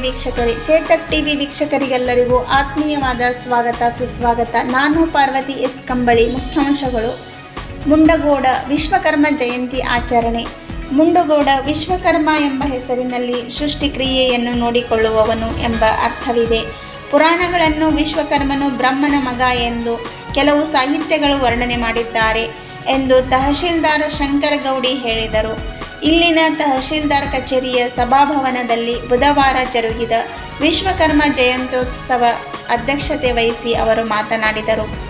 ವೀಕ್ಷಕರೇ, ಚೇತಕ್ ಟಿವಿ ವೀಕ್ಷಕರಿಗೆಲ್ಲರಿಗೂ ಆತ್ಮೀಯವಾದ ಸ್ವಾಗತ, ಸುಸ್ವಾಗತ. ನಾನು ಪಾರ್ವತಿ ಎಸ್. ಕಂಬಳಿ, ಮುಖ್ಯಾಂಶಗಳು. ಮುಂಡಗೋಡ ವಿಶ್ವಕರ್ಮ ಜಯಂತಿ ಆಚರಣೆ. ಮುಂಡಗೋಡ ವಿಶ್ವಕರ್ಮ ಎಂಬ ಹೆಸರಿನಲ್ಲಿ ಸೃಷ್ಟಿಕ್ರಿಯೆಯನ್ನು ನೋಡಿಕೊಳ್ಳುವವನು ಎಂಬ ಅರ್ಥವಿದೆ. ಪುರಾಣಗಳನ್ನು ವಿಶ್ವಕರ್ಮನು ಬ್ರಹ್ಮನ ಮಗ ಎಂದು ಕೆಲವು ಸಾಹಿತ್ಯಗಳು ವರ್ಣನೆ ಮಾಡಿದ್ದಾರೆ ಎಂದು ತಹಶೀಲ್ದಾರ್ ಶಂಕರಗೌಡಿ ಹೇಳಿದರು. ಇಲ್ಲಿನ ತಹಶೀಲ್ದಾರ್ ಕಚೇರಿಯ ಸಭಾಭವನದಲ್ಲಿ ಬುಧವಾರ ಜರುಗಿದ ವಿಶ್ವಕರ್ಮ ಜಯಂತ್ಯೋತ್ಸವ ಅಧ್ಯಕ್ಷತೆ ವಹಿಸಿ ಅವರು ಮಾತನಾಡಿದರು.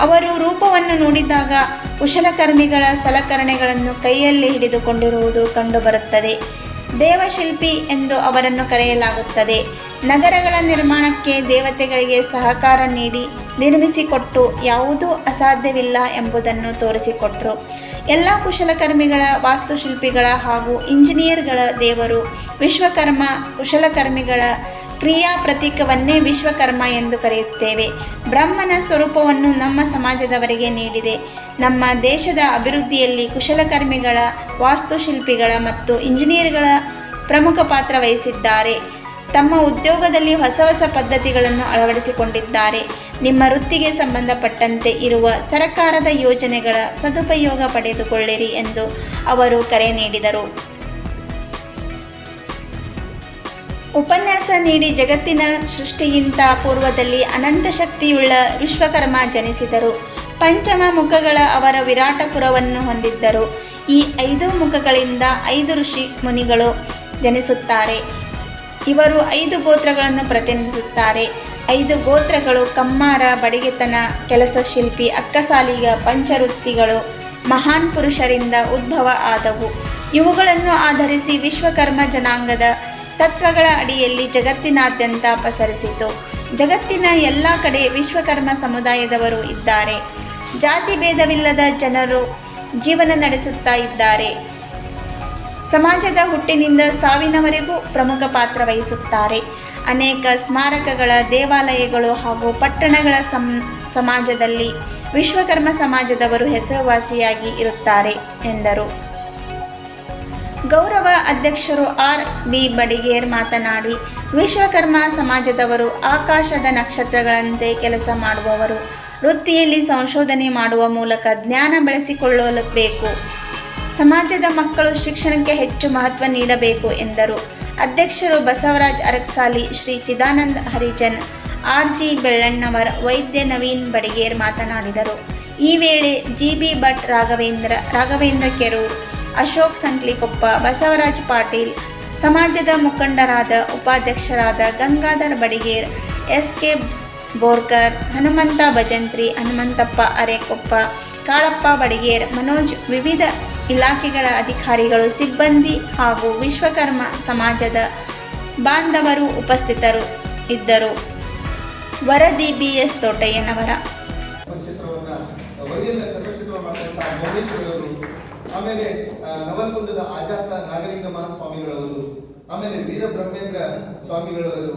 ಅವರು ರೂಪವನ್ನು ನೋಡಿದಾಗ ಕುಶಲಕರ್ಮಿಗಳ ಸಲಕರಣೆಗಳನ್ನು ಕೈಯಲ್ಲಿ ಹಿಡಿದುಕೊಂಡಿರುವುದು ಕಂಡುಬರುತ್ತದೆ. ದೇವಶಿಲ್ಪಿ ಎಂದು ಅವರನ್ನು ಕರೆಯಲಾಗುತ್ತದೆ. ನಗರಗಳ ನಿರ್ಮಾಣಕ್ಕೆ ದೇವತೆಗಳಿಗೆ ಸಹಕಾರ ನೀಡಿ ನಿರ್ಮಿಸಿಕೊಟ್ಟು ಯಾವುದೂ ಅಸಾಧ್ಯವಿಲ್ಲ ಎಂಬುದನ್ನು ತೋರಿಸಿಕೊಟ್ರು. ಎಲ್ಲ ಕುಶಲಕರ್ಮಿಗಳ, ವಾಸ್ತುಶಿಲ್ಪಿಗಳ ಹಾಗೂ ಇಂಜಿನಿಯರ್ಗಳ ದೇವರು ವಿಶ್ವಕರ್ಮ ಕುಶಲಕರ್ಮಿಗಳ ಕ್ರಿಯಾ ಪ್ರತೀಕವನ್ನೇ ವಿಶ್ವಕರ್ಮ ಎಂದು ಕರೆಯುತ್ತೇವೆ. ಬ್ರಹ್ಮನ ಸ್ವರೂಪವನ್ನು ನಮ್ಮ ಸಮಾಜದವರಿಗೆ ನೀಡಿದೆ. ನಮ್ಮ ದೇಶದ ಅಭಿವೃದ್ಧಿಯಲ್ಲಿ ಕುಶಲಕರ್ಮಿಗಳ, ವಾಸ್ತುಶಿಲ್ಪಿಗಳ ಮತ್ತು ಇಂಜಿನಿಯರ್ಗಳ ಪ್ರಮುಖ ಪಾತ್ರ ವಹಿಸಿದ್ದಾರೆ. ತಮ್ಮ ಉದ್ಯೋಗದಲ್ಲಿ ಹೊಸ ಹೊಸ ಪದ್ಧತಿಗಳನ್ನು ಅಳವಡಿಸಿಕೊಂಡಿದ್ದಾರೆ. ನಿಮ್ಮ ವೃತ್ತಿಗೆ ಸಂಬಂಧಪಟ್ಟಂತೆ ಇರುವ ಸರಕಾರದ ಯೋಜನೆಗಳ ಸದುಪಯೋಗ ಪಡೆದುಕೊಳ್ಳಿರಿ ಎಂದು ಅವರು ಕರೆ ನೀಡಿದರು. ಉಪನ್ಯಾಸ ನೀಡಿ ಜಗತ್ತಿನ ಸೃಷ್ಟಿಗಿಂತ ಪೂರ್ವದಲ್ಲಿ ಅನಂತ ಶಕ್ತಿಯುಳ್ಳ ವಿಶ್ವಕರ್ಮ ಜನಿಸಿದರು. ಪಂಚಮ ಮುಖಗಳ ಅವರ ವಿರಾಟಪುರವನ್ನು ಹೊಂದಿದ್ದರು. ಈ ಐದು ಮುಖಗಳಿಂದ ಐದು ಋಷಿ ಮುನಿಗಳು ಜನಿಸುತ್ತಾರೆ. ಇವರು ಐದು ಗೋತ್ರಗಳನ್ನು ಪ್ರತಿನಿಧಿಸುತ್ತಾರೆ. ಐದು ಗೋತ್ರಗಳು ಕಮ್ಮಾರ, ಬಡಿಗೆತನ, ಕೆಲಸ ಶಿಲ್ಪಿ, ಅಕ್ಕಸಾಲಿಗ, ಪಂಚವೃತ್ತಿಗಳು, ಮಹಾನ್ ಪುರುಷರಿಂದ ಉದ್ಭವ ಆದವು. ಇವುಗಳನ್ನು ಆಧರಿಸಿ ವಿಶ್ವಕರ್ಮ ಜನಾಂಗದ ತತ್ವಗಳ ಅಡಿಯಲ್ಲಿ ಜಗತ್ತಿನಾದ್ಯಂತ ಪಸರಿಸಿತು. ಜಗತ್ತಿನ ಎಲ್ಲ ಕಡೆ ವಿಶ್ವಕರ್ಮ ಸಮುದಾಯದವರು ಇದ್ದಾರೆ. ಜಾತಿ ಭೇದವಿಲ್ಲದ ಜನರು ಜೀವನ ನಡೆಸುತ್ತಾ ಇದ್ದಾರೆ. ಸಮಾಜದ ಹುಟ್ಟಿನಿಂದ ಸಾವಿನವರೆಗೂ ಪ್ರಮುಖ ಪಾತ್ರ ವಹಿಸುತ್ತಾರೆ. ಅನೇಕ ಸ್ಮಾರಕಗಳ ದೇವಾಲಯಗಳು ಹಾಗೂ ಪಟ್ಟಣಗಳ ಸಂ, ಸಮಾಜದಲ್ಲಿ ವಿಶ್ವಕರ್ಮ ಸಮಾಜದವರು ಹೆಸರುವಾಸಿಯಾಗಿ ಇರುತ್ತಾರೆ, ಎಂದರು. ಗೌರವ ಅಧ್ಯಕ್ಷರು ಆರ್. ಬಿ ಬಡಿಗೇರ್ ಮಾತನಾಡಿ, ವಿಶ್ವಕರ್ಮ ಸಮಾಜದವರು ಆಕಾಶದ ನಕ್ಷತ್ರಗಳಂತೆ ಕೆಲಸ ಮಾಡುವವರು. ವೃತ್ತಿಯಲ್ಲಿ ಸಂಶೋಧನೆ ಮಾಡುವ ಮೂಲಕ ಜ್ಞಾನ ಬೆಳೆಸಿಕೊಳ್ಳಬೇಕು ಸಮಾಜದ ಮಕ್ಕಳು ಶಿಕ್ಷಣಕ್ಕೆ ಹೆಚ್ಚು ಮಹತ್ವ ನೀಡಬೇಕು ಎಂದರು. ಅಧ್ಯಕ್ಷರು ಬಸವರಾಜ್ ಅರಕ್ಸಾಲಿ, ಶ್ರೀ ಚಿದಾನಂದ ಹರಿಜನ್, ಆರ್ ಜಿ ಬೆಳ್ಳಣ್ಣವರ್ ವೈದ್ಯ ನವೀನ್ ಬಡಿಗೇರ್ ಮಾತನಾಡಿದರು. ಈ ವೇಳೆ ಜಿ ಬಿ ಭಟ್, ರಾಘವೇಂದ್ರ ರಾಘವೇಂದ್ರ ಕೆರೂರ್, ಅಶೋಕ್ ಸಂಕ್ಲಿಕೊಪ್ಪ, ಬಸವರಾಜ್ ಪಾಟೀಲ್, ಸಮಾಜದ ಮುಖಂಡರಾದ ಉಪಾಧ್ಯಕ್ಷರಾದ ಗಂಗಾಧರ್ ಬಡಿಗೇರ್, ಎಸ್ ಕೆ ಬೋರ್ಕರ್, ಹನುಮಂತ ಭಜಂತ್ರಿ ಹನುಮಂತಪ್ಪ ಅರೆಕೊಪ್ಪ ಕಾಳಪ್ಪ ಬಡಿಗೇರ್ ಮನೋಜ್ ವಿವಿಧ ಇಲಾಖೆಗಳ ಅಧಿಕಾರಿಗಳು, ಸಿಬ್ಬಂದಿ ಹಾಗೂ ವಿಶ್ವಕರ್ಮ ಸಮಾಜದ ಬಾಂಧವರು ಉಪಸ್ಥಿತರು ಇದ್ದರು. ವರದಿ ಬಿ ಎಸ್ ತೋಟಯ್ಯನವರ ಆಮೇಲೆ ನವಲ್ಕುಂದದ ಆಜಾತ ನಾಗಲಿಂಗ ಮಹಾಸ್ವಾಮಿಗಳವರು ಆಮೇಲೆ ವೀರಬ್ರಹ್ಮೇಂದ್ರ ಸ್ವಾಮಿಗಳವರು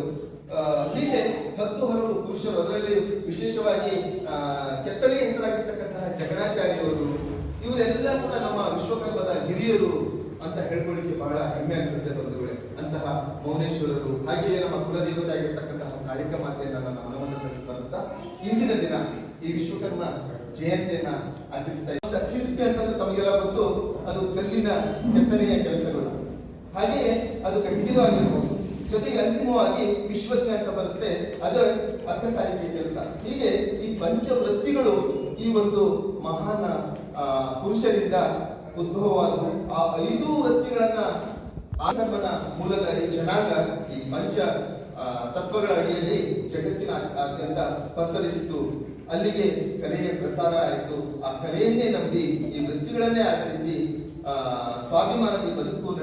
ಹೀಗೆ ಹತ್ತು ಹಲವು ಪುರುಷರು, ಅದರಲ್ಲಿ ವಿಶೇಷವಾಗಿ ಕೆತ್ತನೆಗೆ ಹೆಸರಾಗಿರ್ತಕ್ಕಂತಹ ಜಗಣಾಚಾರ್ಯವರು ಇವರೆಲ್ಲ ಕೂಡ ನಮ್ಮ ವಿಶ್ವಕರ್ಮದ ಹಿರಿಯರು ಅಂತ ಹೇಳ್ಕೊಳ್ಳಿಕ್ಕೆ ಬಹಳ ಹೆಮ್ಮೆ ಅನಿಸುತ್ತೆ ಬಂಧುಗಳೇ. ಅಂತಹ ಮೌನೇಶ್ವರರು, ಹಾಗೆಯೇ ನಮ್ಮ ಕುಲದೇವತೆ ಆಗಿರ್ತಕ್ಕಂತಹ ಕಾಳಿಕ ಮಾತೆಯನ್ನು ನನ್ನ ಮನವನ್ನು ಸ್ಮರಿಸ್ತಾ, ಇಂದಿನ ದಿನ ಈ ವಿಶ್ವಕರ್ಮ ಜಯಂತಿಯನ್ನ ಆಚರಿಸ್ತಾ ಇದ್ದಾರೆ ಶಿಲ್ಪಿ ಅಂತಂದ್ರೆ ತಮಗೆಲ್ಲ ಗೊತ್ತು, ಅದು ಕಲ್ಲಿನ ಕೆತ್ತನೆಯ ಕೆಲಸಗಳು. ಹಾಗೆಯೇ ಅದು ಖಂಡಿತವಾಗಿರ್ಬೋದು. ಜೊತೆಗೆ ಅಂತಿಮವಾಗಿ ವಿಶ್ವಜ್ಞ ಅಂತ ಬರುತ್ತೆ. ಅದು ಅಕ್ಕಸಾಲಿಕೆ ಕೆಲಸ. ಹೀಗೆ ಈ ಪಂಚವೃತ್ತಿಗಳು ಈ ಒಂದು ಮಹಾನ್ ಪುರುಷರಿಂದ ಉದ್ಭವವಾದವು. ಆ ಐದು ವೃತ್ತಿಗಳನ್ನ ಆಧರ್ಮನ ಮೂಲದ ಈ ಜನಾಂಗ ಈ ಪಂಚ ತತ್ವಗಳ ಅಡಿಯಲ್ಲಿ ಜಗತ್ತಿನ ಆದ್ಯಂತ ಪಸರಿಸಿತು. ಅಲ್ಲಿಗೆ ಕಲೆಯ ಪ್ರಸಾರ ಆಯಿತು. ಆ ಕಲೆಯನ್ನೇ ನಂಬಿ ಈ ವೃತ್ತಿಗಳನ್ನೇ ಆಧರಿಸಿ ಸ್ವಾಭಿಮಾನದ ಬದುಕು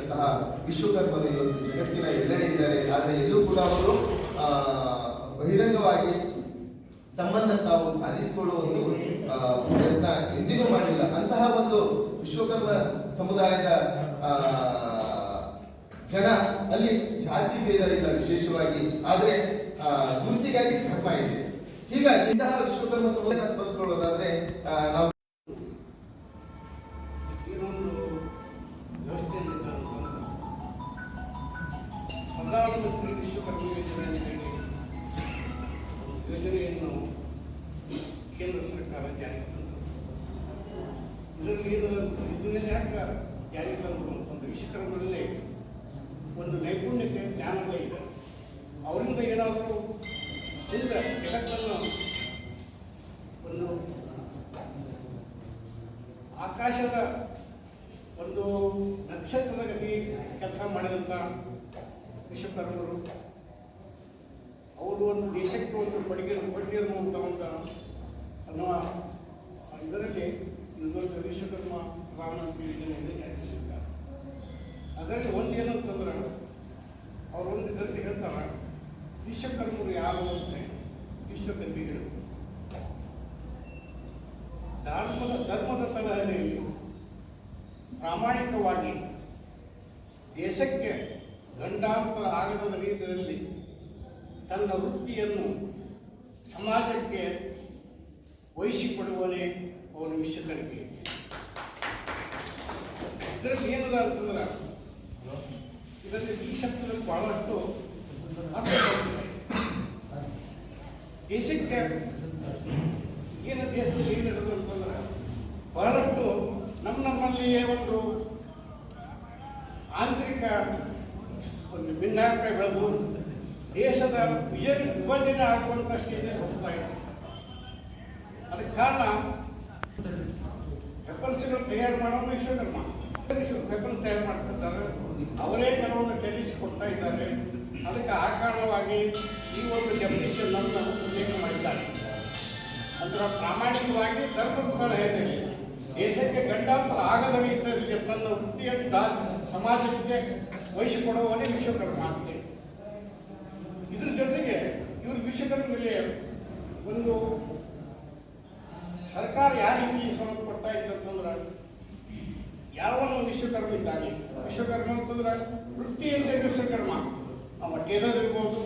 ನಡೆಸತಕ್ಕಂತಹ ವಿಶ್ವಕರ್ಮರು ಇವತ್ತು ಜಗತ್ತಿನ ಎಲ್ಲೆಡೆ ಇದ್ದಾರೆ. ಆದರೆ ಎಲ್ಲೂ ಕೂಡ ಅವರು ಬಹಿರಂಗವಾಗಿ ತಮ್ಮನ್ನ ತಾವು ಸಾಧಿಸಿಕೊಳ್ಳುವ ಒಂದು ಪ್ರಯತ್ನ ಎಂದಿಗೂ ಮಾಡಿಲ್ಲ. ಅಂತಹ ಒಂದು ವಿಶ್ವಕರ್ಮ ಸಮುದಾಯದ ಜನ ಅಲ್ಲಿ ಜಾತಿ ಭೇದ ಇಲ್ಲ ವಿಶೇಷವಾಗಿ. ಆದರೆ ಗುರುತಿಗಾಗಿ ಧರ್ಮ ಇದೆ. ಹೀಗಾಗಿ ಇಂತಹ ವಿಶ್ವಕರ್ಮ ಸಮುದಾಯ ಸ್ಪರ್ಶಿಕೊಳ್ಳೋದಾದ್ರೆ ನಾವು ಪ್ರಧಾನಮಂತ್ರಿ ವಿಶ್ವಕರ್ಮ ಯೋಜನೆ ಅಂತ ಹೇಳಿ ಯೋಜನೆಯನ್ನು ಕೇಂದ್ರ ಸರ್ಕಾರ ಜಾರಿಗೆ ತಂದರು ಇದರಲ್ಲಿ ಇದನ್ನೆಲ್ಲ ಯಾಕೆ ಜಾರಿಗೆ ತಂದರು ಒಂದು ವಿಶ್ವಕರ್ಮರಲ್ಲಿ ಒಂದು ನೈಪುಣ್ಯತೆ ಜ್ಞಾನದ ಇದೆ ಅವರಿಂದ ಏನಾದರೂ ಮುಂದೆ ಜಗತ್ತನ್ನು ಒಂದು ಆಕಾಶದ ಒಂದು ನಕ್ಷತ್ರದ ಗತಿ ಕೆಲಸ ಮಾಡಿದಂಥ ವಿಶ್ವಕರ್ಮರು ಅವರು ಒಂದು ದೇಶಕ್ಕೆ ಒಂದು ಕೊಡುಗೆ ಕೊಟ್ಟಿರೋ ಅಂತ ಒಂದು ಅನ್ನುವ ಇದರಲ್ಲಿ ಇದೊಂದು ವಿಶ್ವಕರ್ಮ ರಾಮನ ಯೋಜನೆಯಲ್ಲಿ ನಡೆಸಿದ್ದಾರೆ ಅದರಲ್ಲಿ ಒಂದು ಏನಂತಂದ್ರೆ ಅವರು ಒಂದು ಇದರಲ್ಲಿ ಹೇಳ್ತಾರೆ ವಿಶ್ವಕರ್ಮರು ಯಾರು ಅಂದರೆ ವಿಶ್ವಕರ್ಮಿಗಳು ಧರ್ಮದ ಧರ್ಮದ ಸಲಹೆಯಲ್ಲಿ ಪ್ರಾಮಾಣಿಕವಾಗಿ ದೇಶಕ್ಕೆ ಗಂಡಾಂತರ ಆಗದ ರೀತಿಯಲ್ಲಿ ತನ್ನ ವೃತ್ತಿಯನ್ನು ಸಮಾಜಕ್ಕೆ ವಹಿಸಿಕೊಡುವನೇ ಅವನು ವಿಶ್ವಕರಿಗೆ ಇದರಲ್ಲಿ ಏನದ ಅಂತಂದ್ರೆ, ಇದರಲ್ಲಿ ಈ ಶಬ್ದದಲ್ಲಿ ಬಹಳಷ್ಟು ಅರ್ಥ. ದೇಶಕ್ಕೆ ಏನು ದೇಶದಲ್ಲಿ ಏನು ನಡೆದು ಅಂತಂದ್ರೆ, ಬಹಳಷ್ಟು ನಮ್ಮ ನಮ್ಮಲ್ಲಿಯೇ ಒಂದು ಆಂತರಿಕ ಒಂದು ಭಿನ್ನಾಭಿಪ್ರಾಯ ಬೆಳೆದು ದೇಶದ ವಿಜಯ ವಿಭಜನೆ ಆಗುವಂಥ ಸ್ಟೇಜಲ್ಲಿ ಹೋಗ್ತಾ ಇದೆ ಅದಕ್ಕೆ ಕಾರಣ ಪೆಪಲ್ಸ್ಗಳು ತಯಾರು ಮಾಡೋದು ವಿಶ್ವಕರ್ಮ. ವೆಪನ್ಸ್ ತಯಾರು ಮಾಡ್ತಿರ್ತಾರೆ ಅವರೇ ಕೆಲವೊಂದು ಟೆನಿಸ್ ಕೊಡ್ತಾ ಇದ್ದಾರೆ. ಅದಕ್ಕೆ ಆ ಕಾರಣವಾಗಿ ಈ ಒಂದು ಡೆಫಿನೇಷನ್ ಅನ್ನು ಉಲ್ಲೇಖ ಮಾಡಿದ್ದಾರೆ. ಅಂದ್ರೆ ಪ್ರಾಮಾಣಿಕವಾಗಿ ಧರ್ಮಸ್ಥಳ ಹೇಳಿದೆ ದೇಶಕ್ಕೆ ಗಂಡಾಂತರ ಆಗದ ರೀತಿಯಲ್ಲಿ ತನ್ನ ವೃತ್ತಿಯನ್ನು ಸಮಾಜಕ್ಕೆ ವಹಿಸಿಕೊಡುವವನೇ ವಿಶ್ವಕರ್ಮ ಅಂತೇಳಿ ಇದ್ರ ಜೊತೆಗೆ ಇವರು ವಿಶ್ವಕರ್ಮರಿಗೆ ಒಂದು ಸರ್ಕಾರ ಯಾವ ರೀತಿ ಸವಲತ್ತು ಕೊಡ್ತಾ ಇತ್ತು ಅಂತಂದ್ರೆ, ಯಾವನು ವಿಶ್ವಕರ್ಮ ಇದ್ದಾನೆ, ವಿಶ್ವಕರ್ಮ ಅಂತಂದ್ರೆ ವೃತ್ತಿಯಿಂದ ವಿಶ್ವಕರ್ಮ. ಅವ ಟೇಲರ್ ಇರ್ಬೋದು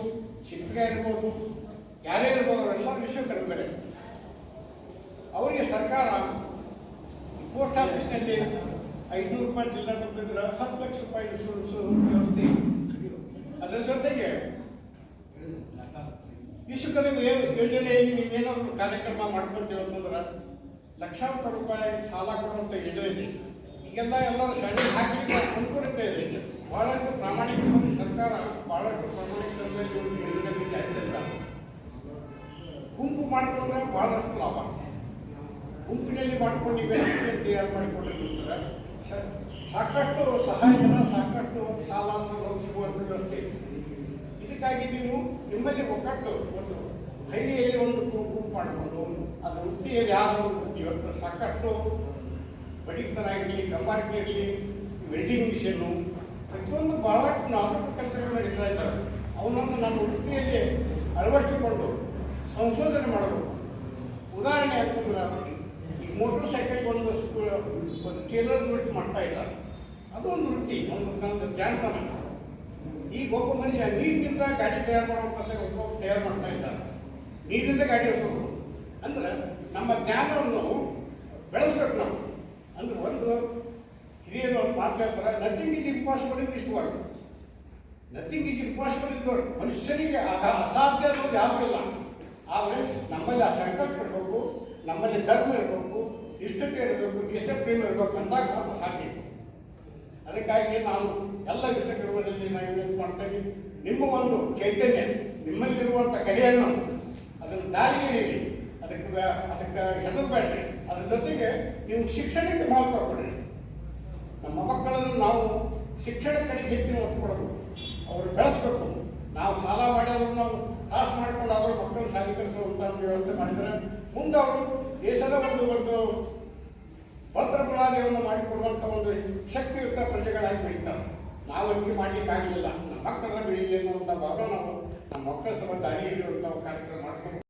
ಶಿಲ್ಪಿಗಾರ ಇರ್ಬೋದು, ಯಾರೇ ಇರ್ಬೋದು, ಅವರೆಲ್ಲ ವಿಶ್ವಕರ್ಮಗಳೇ. ಅವರಿಗೆ ಸರ್ಕಾರ ಪೋಸ್ಟ್ ಆಫೀಸ್ನಲ್ಲಿ ಐನೂರು ರೂಪಾಯಿ ಜಿಲ್ಲಾ ಬಂದಿದ್ರೆ ಹತ್ತು ಲಕ್ಷ ರೂಪಾಯಿ ಇನ್ಶೂರೆನ್ಸ್ ವ್ಯವಸ್ಥೆ. ಅದರ ಜೊತೆಗೆ ಕಡಿಮೆ ಏನು ಯೋಜನೆಯಲ್ಲಿ ನೀವೇನಾದ್ರು ಕಾರ್ಯಕ್ರಮ ಮಾಡ್ಕೊತೀವಿ ಅಂತಂದ್ರೆ ಲಕ್ಷಾಂತರ ರೂಪಾಯಿ ಸಾಲ ಕೊಡುವಂಥ ಯೋಜನೆ ಈಗೆಲ್ಲ ಎಲ್ಲರೂ ಸಣ್ಣ ಹಾಕಿ ಅನುಕೂಲತೆ ಇದೆ ಬಹಳಷ್ಟು ಪ್ರಾಮಾಣಿಕವಾಗಿ ಸರ್ಕಾರ ಬಹಳಷ್ಟು ಪ್ರಾಮಾಣಿಕವಾಗಿ ಒಂದು. ಗುಂಪು ಮಾಡಿಕೊಂಡ್ರೆ ಬಹಳಷ್ಟು ಲಾಭ ಗುಂಪಿನಲ್ಲಿ ಮಾಡ್ಕೊಂಡು ನೀವು ತಯಾರು ಮಾಡಿಕೊಂಡಿರ್ತಾರೆ ಸಾಕಷ್ಟು ಸಹಾಯಧನ ಸಾಕಷ್ಟು ಸಾಲ ಸಿಗುವಂಥ ವ್ಯವಸ್ಥೆ ಇದೆ. ಇದಕ್ಕಾಗಿ ನೀವು ನಿಮ್ಮಲ್ಲಿ ಒಕ್ಕಟ್ಟು ಒಂದು ಹಳ್ಳಿಯಲ್ಲಿ ಒಂದು ಗುಂಪು ಮಾಡಿಕೊಂಡು ಅದು ವೃತ್ತಿಯಲ್ಲಿ ಯಾರು ಇವತ್ತು ಸಾಕಷ್ಟು ಬಡಿತನ ಇರಲಿ ಕಂಬಾರಿಕೆ ಇರಲಿ ವೆಲ್ಡಿಂಗ್ ಮಿಷನ್ನು ಪ್ರತಿಯೊಂದು ಬಹಳಷ್ಟು ನಾಲ್ಕು ಕೆಲಸಗಳು ನಡೀತಾ ಇದ್ದಾವೆ ಅವನನ್ನು ನಮ್ಮ ವೃತ್ತಿಯಲ್ಲಿ ಅಳವಡಿಸಿಕೊಂಡು ಸಂಶೋಧನೆ ಮಾಡಬೇಕು ಉದಾಹರಣೆ ಅಂತಂದ್ರೆ ಮೋಟರ್ ಸೈಕಲ್ ಒಂದು ಟೇಲರ್ ಜೋಡಿಸಿ ಮಾಡ್ತಾ ಇದ್ದಾರೆ ಅದು ಒಂದು ವೃತ್ತಿ, ಒಂದು ನಮ್ಮದು ಜಾಣತನ ಈಗ ಒಬ್ಬ ಮನುಷ್ಯ ನೀರಿನಿಂದ ಗಾಡಿ ತಯಾರು ಮಾಡುವಂಥ ಒಬ್ಬ ತಯಾರು ಮಾಡ್ತಾ ಇದ್ದಾರೆ ನೀರಿಂದ ಗಾಡಿ ಓಡಿಸೋದು ಅಂದ್ರೆ ನಮ್ಮ ಜ್ಞಾನವನ್ನು ಬೆಳೆಸ್ಬೇಕು ನಾವು. ಅಂದ್ರೆ ಒಂದು ಹಿರಿಯರು ಒಂದು ಮಾತು ಹೇಳ್ತಾರೆ nothing is impossible in this world nothing is impossible in world ಮನುಷ್ಯನಿಗೆ ಅಸಾಧ್ಯ ಅನ್ನೋದು ಯಾವುದೂ ಇಲ್ಲ. ಆದರೆ ನಮ್ಮಲ್ಲಿ ಆ ಸಂಕಲ್ಪ ಇರಬೇಕು, ನಮ್ಮಲ್ಲಿ ಧರ್ಮ ಇರಬೇಕು ಇಷ್ಟತೆ ಇರಬೇಕು ಪ್ರೇಮ ಇರಬೇಕು ಅಂತ ಮಾತ್ರ ಸಾಧ್ಯ. ಅದಕ್ಕಾಗಿ ನಾನು ಎಲ್ಲ ವಿಷಯಗಳಲ್ಲಿ ನಾನು ಏನು ಮಾಡ್ತೇವೆ ನಿಮ್ಮ ಒಂದು ಚೈತನ್ಯ, ನಿಮ್ಮಲ್ಲಿರುವಂಥ ಕಲೆಯನ್ನು ಅದನ್ನು ಹಿಡಿಯಿರಿ ಅದಕ್ಕೆ ಅದಕ್ಕೆ ಹೆದರಬೇಡ್ರಿ. ಅದ್ರ ಜೊತೆಗೆ ನೀವು ಶಿಕ್ಷಣಕ್ಕೆ ಮಹತ್ವ ಕೊಡ್ರಿ. ನಮ್ಮ ಮಕ್ಕಳನ್ನು ನಾವು ಶಿಕ್ಷಣ ಕಡೆಗೆ ಹೆಚ್ಚಿನ ಒತ್ತು ಕೊಡಬೇಕು. ಅವರು ಬೆಳೆಸ್ಬೇಕು. ನಾವು ಸಾಲ ಮಾಡಿ ಅದನ್ನು ನಾವು ಪಾಸ್ ಮಾಡಿಕೊಂಡು ಅದರ ಮಕ್ಕಳನ್ನು ಒಂದು ವ್ಯವಸ್ಥೆ ಮಾಡಿದರೆ ಮುಂದೆ ಅವರು ದೇಶದ ಒಂದು ಒಂದು ಭದ್ರ ಮಾಡಿ ಮಾಡಿಕೊಡುವಂಥ ಒಂದು ಶಕ್ತಿಯುತ ಪ್ರಜೆಗಳಾಗಿ ಬೆಳೀತಾರೆ. ನಾವು ಅದಕ್ಕೆ ಮಾಡ್ಲಿಕ್ಕೆ ಆಗಲಿಲ್ಲ ನಮ್ಮ ಮಕ್ಕಳನ್ನ ಬೆಳೀಲಿ ಅನ್ನುವಂಥ ಭಾವನೆ ನಾವು ನಮ್ಮ ಮಕ್ಕಳ ಸಮ ದಾರಿ ಹಿಡಿಯುವಂಥ ಕಾರ್ಯಕ್ರಮ ಮಾಡ್ಕೊಂಡು